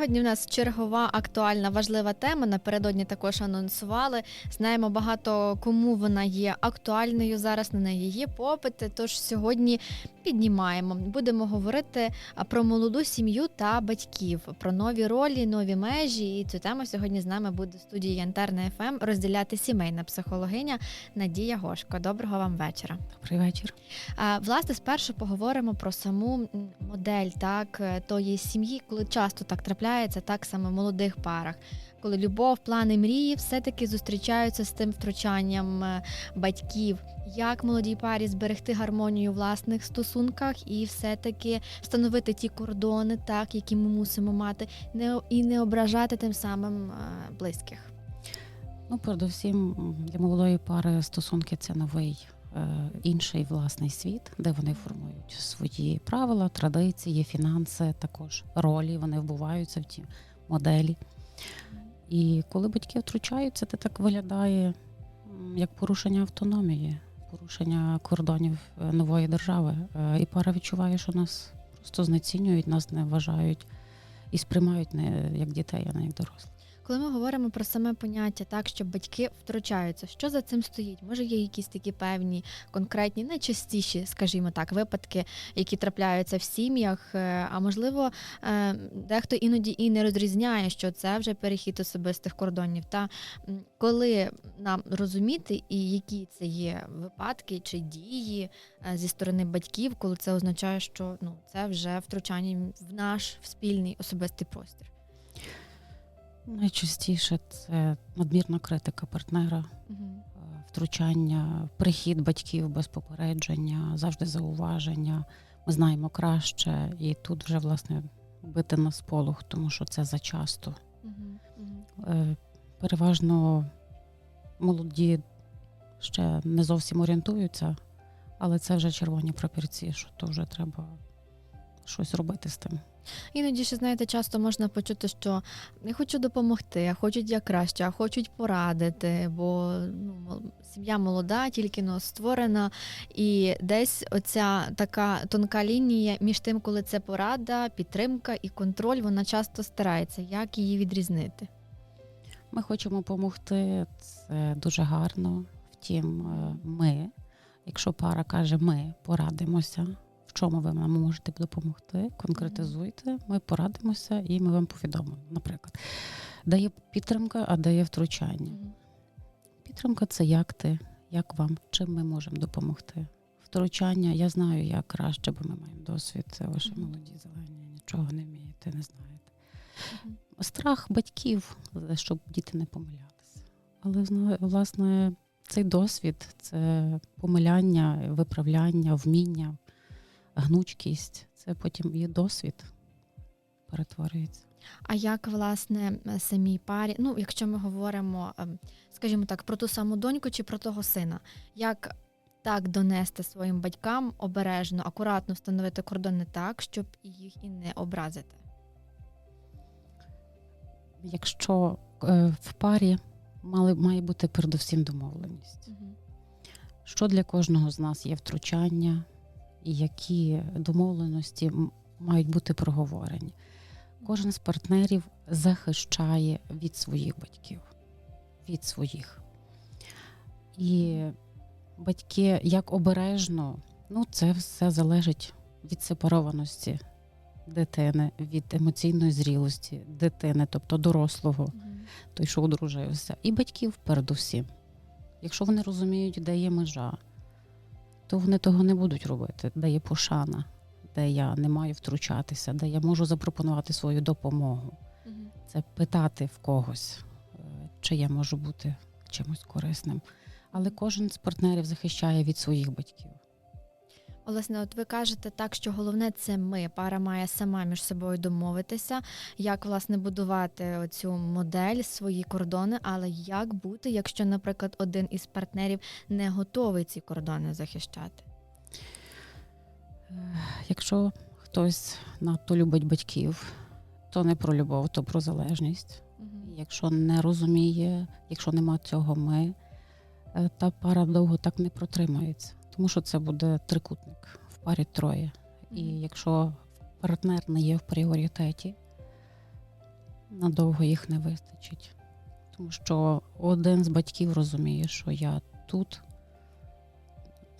Сьогодні в нас чергова актуальна важлива тема. Напередодні також анонсували. Знаємо багато кому вона є актуальною. Зараз на неї є попит. Тож сьогодні піднімаємо. Будемо говорити про молоду сім'ю та батьків, про нові ролі, нові межі. І цю тему сьогодні з нами буде в студії Янтерна ФМ розділяти сімейна психологиня Надія Гошко. Доброго вам вечора. Добрий вечір. Власне, спершу поговоримо про саму модель так е, тої сім'ї, коли часто так трапляється, так саме в молодих парах. Коли любов, плани, мрії все-таки зустрічаються з тим втручанням е, батьків, як молодій парі зберегти гармонію у власних стосунках і все-таки встановити ті кордони, так які ми мусимо мати, не і не ображати тим самим е, близьких. Ну, передусім, для молодої пари стосунки це новий е, інший власний світ, де вони формують свої правила, традиції, фінанси, також ролі. Вони вбуваються в ті моделі. І коли батьки втручаються, це так виглядає як порушення автономії, порушення кордонів е, нової держави. Е, І пара відчуває, що нас просто знецінюють, нас не вважають і сприймають не як дітей, а не як дорослих. Коли ми говоримо про саме поняття, так що батьки втручаються, що за цим стоїть? Може, є якісь такі певні конкретні, найчастіші, скажімо так, випадки, які трапляються в сім'ях. е, А можливо, е, дехто іноді і не розрізняє, що це вже перехід особистих кордонів. Та коли нам розуміти, і які це є випадки чи дії е, зі сторони батьків, коли це означає, що ну це вже втручання в наш спільний особистий простір. Найчастіше це надмірна критика партнера, Угу. втручання, прихід батьків без попередження, завжди зауваження. Ми знаємо краще, і тут вже власне бити на сполох, тому що це зачасто. Угу. Переважно молоді ще не зовсім орієнтуються, але це вже червоні прапірці, що то вже треба щось робити з тим. Іноді ще знаєте, часто можна почути, що я хочу допомогти, а хочуть як краще, а хочуть порадити, бо ну, сім'я молода, тільки но створена, і десь оця така тонка лінія між тим, коли це порада, підтримка і контроль, вона часто старається. Як її відрізнити? Ми хочемо допомогти, це дуже гарно. Втім, е, ми, якщо пара каже, ми порадимося, в чому ви нам можете допомогти, конкретизуйте, ми порадимося і ми вам повідомимо. Наприклад, де є підтримка, а де є втручання. Підтримка це як ти, як вам, чим ми можемо допомогти. Втручання, я знаю, як краще, бо ми маємо досвід. Це ваші молоді зелені, нічого не вмієте, не знаєте страх батьків, щоб діти не помилялися. Але власне цей досвід це помиляння, виправляння, вміння, гнучкість. Це потім і досвід перетворюється. А як власне самій парі, ну якщо ми говоримо, ем, скажімо так, про ту саму доньку чи про того сина, як так донести своїм батькам обережно, акуратно встановити кордони так, щоб їх і не образити? Якщо е, в парі мали, має бути передусім домовленість, що для кожного з нас є втручання, і які домовленості мають бути проговорені. Кожен з партнерів захищає від своїх батьків, від своїх. І батьки як обережно, ну це все залежить від сепарованості дитини, від емоційної зрілості дитини, тобто дорослого, той, що одружився, і батьків передусім. Якщо вони розуміють, де є межа, то вони того не будуть робити, де є пошана, де я не маю втручатися, де я можу запропонувати свою допомогу. Це питати в когось, е, чи я можу бути чимось корисним. Але кожен з партнерів захищає від своїх батьків. Власне, от ви кажете так, що головне це ми. Пара має сама між собою домовитися, як власне будувати оцю модель, свої кордони, але як бути, якщо, наприклад, один із партнерів не готовий ці кордони захищати? Е, Якщо хтось надто любить батьків, то не про любов, то про залежність. Якщо не розуміє, якщо нема цього ми, е, та пара довго так не протримається, тому що це буде трикутник в парі троє. І якщо партнер не є в пріоритеті, надовго їх не вистачить. Тому що один з батьків розуміє, що я тут.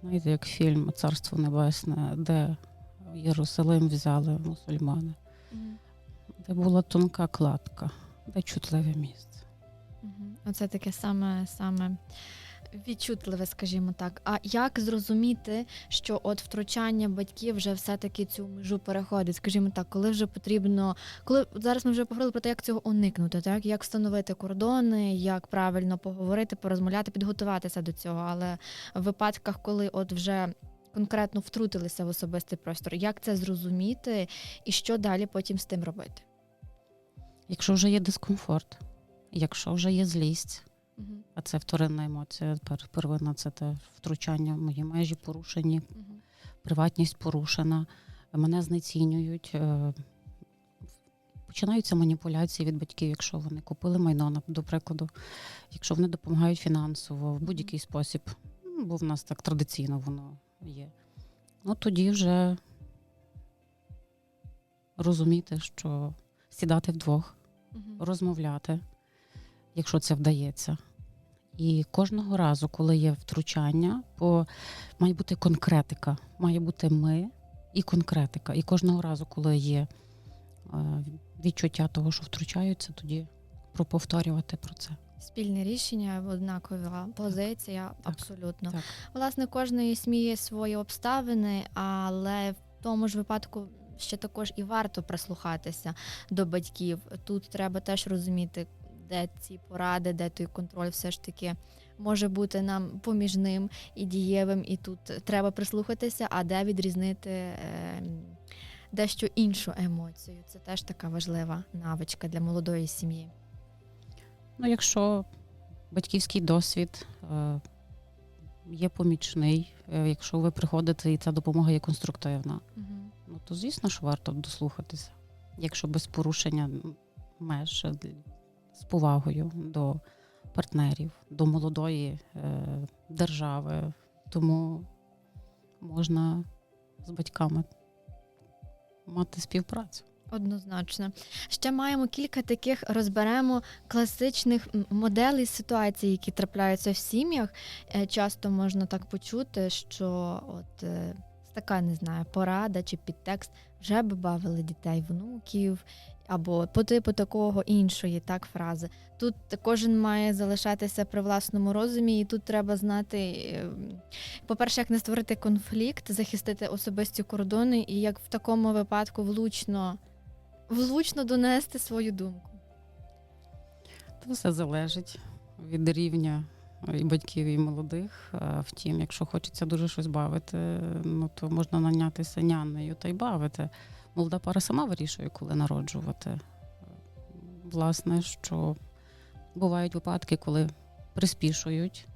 Знаєте, як фільм Царство Небесне, де Єрусалим взяли мусульмани, де була тонка кладка, де чутливе місце. Мгм. Оце таке саме саме відчутливе, скажімо так. А як зрозуміти, що от втручання батьків вже все-таки цю межу переходить? Скажімо так, коли вже потрібно, коли зараз ми вже поговорили про те, як цього уникнути, так як встановити кордони, як правильно поговорити, порозмовляти, підготуватися до цього. Але в випадках, коли от вже конкретно втрутилися в особистий простір, як це зрозуміти і що далі потім з тим робити? Якщо вже є дискомфорт, якщо вже є злість, Мгм. а це вторинна емоція, пер- первинна це те втручання в мої межі порушені, Мгм. приватність порушена, мене знецінюють. е, Починаються маніпуляції від батьків, якщо вони купили майно, до прикладу, якщо вони допомагають фінансово в будь-який спосіб, ну, бо в нас так традиційно воно є. Ну тоді вже розуміти, що сідати вдвох, Мгм. розмовляти, якщо це вдається. І кожного разу, коли є втручання, по... має бути конкретика, має бути ми і конкретика. І кожного разу, коли є е, відчуття того, що втручаються, тоді проповторювати про це. Спільне рішення, однакова позиція, абсолютно. Так. Власне, кожної сміє свої обставини, але в тому ж випадку ще також і варто прислухатися до батьків. Тут треба теж розуміти, де ці поради, де той контроль все ж таки може бути нам поміжним і дієвим, і тут треба прислухатися, а де відрізнити. е, Дещо іншу емоцію. Це теж така важлива навичка для молодої сім'ї. Ну, якщо батьківський досвід е, є помічний, е, якщо ви приходите і ця допомога є конструктивна, ну то звісно ж варто дослухатися, якщо без порушення меж з повагою до партнерів, до молодої е, держави. Тому можна з батьками мати співпрацю. Однозначно. Ще маємо кілька таких розберемо класичних моделей ситуацій, які трапляються в сім'ях. Е, Часто можна так почути, що от е, така не знаю, порада чи підтекст вже би бавили дітей, внуків. Або по типу такого іншої так фрази. Тут кожен має залишатися при власному розумі, і тут треба знати, е, по-перше, як не створити конфлікт, захистити особисті кордони, і як в такому випадку влучно влучно донести свою думку. Це все залежить від рівня і батьків, і молодих. Втім, якщо хочеться дуже щось бавити, ну то можна нанятися нянею та й бавити. Молода пара сама вирішує, коли народжувати. Власне, що бувають випадки, коли приспішують.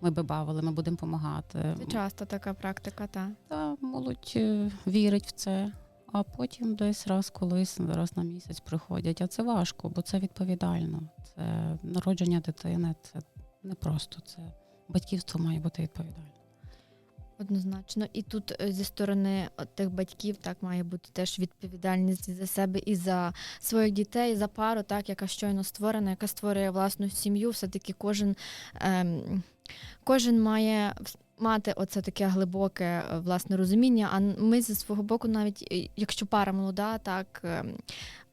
Ми би бавили, ми будемо допомагати. Це часто така практика, та Та молодь е, вірить в це, а потім десь раз колись, раз на місяць приходять. А це важко, бо це відповідально. Це народження дитини, це не просто. Це батьківство має бути відповідальне. Однозначно. І тут е, зі сторони тих батьків так має бути теж відповідальність за себе і за своїх дітей, за пару, так яка щойно створена, яка створює власну сім'ю. Все таки кожен, ем, кожен має мати оце таке глибоке е, власне розуміння. А ми зі свого боку, навіть е, якщо пара молода, так. ем,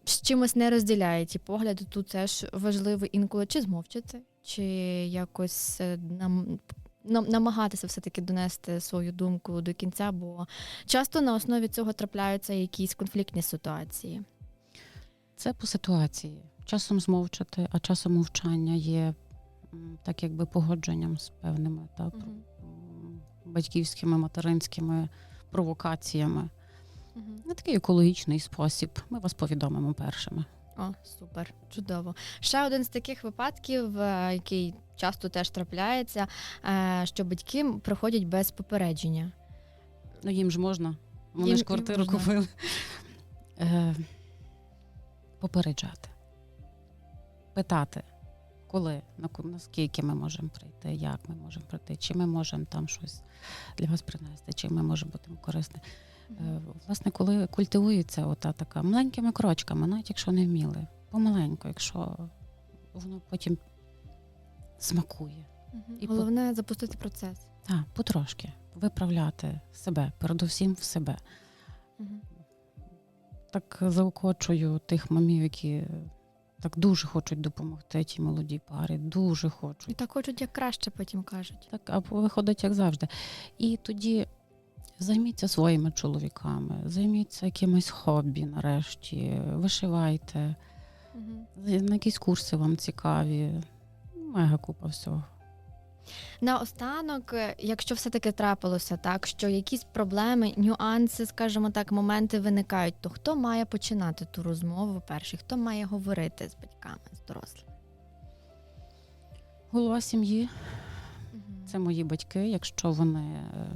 з чимось не розділяє ті погляди, тут теж важливо інколи чи змовчати, чи якось е, нам- намагатися все-таки донести свою думку до кінця, бо часто на основі цього трапляються якісь конфліктні ситуації. Це по ситуації. Часом змовчати, а часом мовчання є так якби погодженням з певними так, м, батьківськими, материнськими провокаціями. На такий екологічний спосіб. Ми вас повідомимо першими. О, супер, чудово. Ще один з таких випадків, е, який часто теж трапляється, е, що батьки приходять без попередження. Ну, їм ж можна. Вони Їм- ж квартиру можна. купили. Е, попереджати. Питати, коли, на наскільки ми можемо прийти, як ми можемо прийти, чи ми можемо там щось для вас принести, чи ми можемо бути корисні. Е, власне, коли культивується ота така маленькими крочками, навіть якщо не вміли, помаленьку, якщо воно потім смакує. І по- Головне запустити процес. Так, потрошки виправляти себе, передусім в себе. Мгм. Так заохочую тих мамів, які так дуже хочуть допомогти тій молодій парі, дуже І хочуть. так хочуть як краще, потім кажуть. Так, а виходить як завжди. І тоді займіться своїми чоловіками, займіться якимось хобі нарешті, вишивайте, угу. на якісь курси вам цікаві. Мега купа всього. Наостанок, е, якщо все-таки трапилося так, що якісь проблеми, нюанси, скажімо так, моменти виникають, то хто має починати ту розмову перший? Хто має говорити з батьками, з дорослими? Голова сім'ї. Це мої батьки, якщо вони е,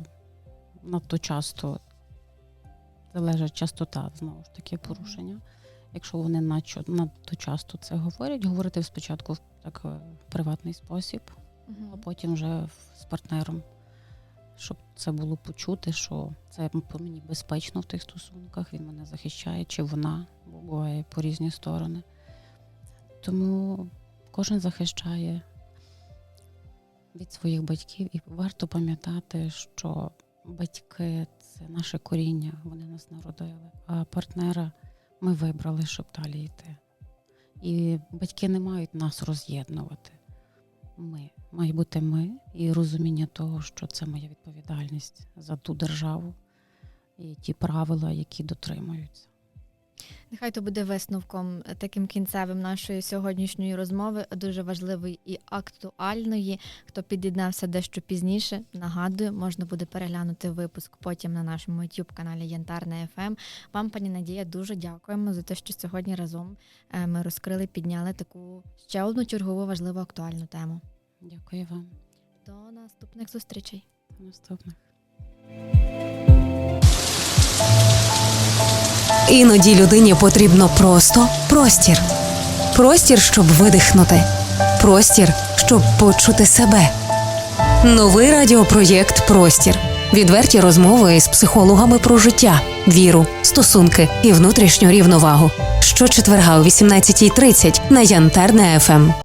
надто часто залежить частота, знову ж таки, порушення. Якщо вони надто, часто це говорять, говорити спочатку так е, в приватний спосіб, Мгм. а потім вже з партнером, щоб це було почути, що це по мені безпечно в тих стосунках, він мене захищає, чи вона, буває по різні сторони. Тому кожен захищає від своїх батьків, і варто пам'ятати, що батьки це наше коріння, вони нас народили, а партнера ми вибрали, щоб далі йти. І батьки не мають нас роз'єднувати. Ми має бути ми і розуміння того, що це моя відповідальність за ту державу і ті правила, які дотримуються. Нехай то буде висновком е, таким кінцевим нашої сьогоднішньої розмови, дуже важливої і актуальної. Хто під'єднався дещо пізніше, нагадую, можна буде переглянути випуск потім на нашому youtube каналі Янтарна ФМ. Вам, пані Надія, дуже дякуємо за те, що сьогодні разом е, ми розкрили, підняли таку ще одну чергову важливу актуальну тему. Дякую вам. До наступних зустрічей. До наступних. Іноді людині потрібно просто простір. Простір, щоб видихнути. Простір, щоб почути себе. Новий радіопроєкт Простір. Відверті розмови із психологами про життя, віру, стосунки і внутрішню рівновагу. Щочетверга о 18.30 на Янтарне ФМ.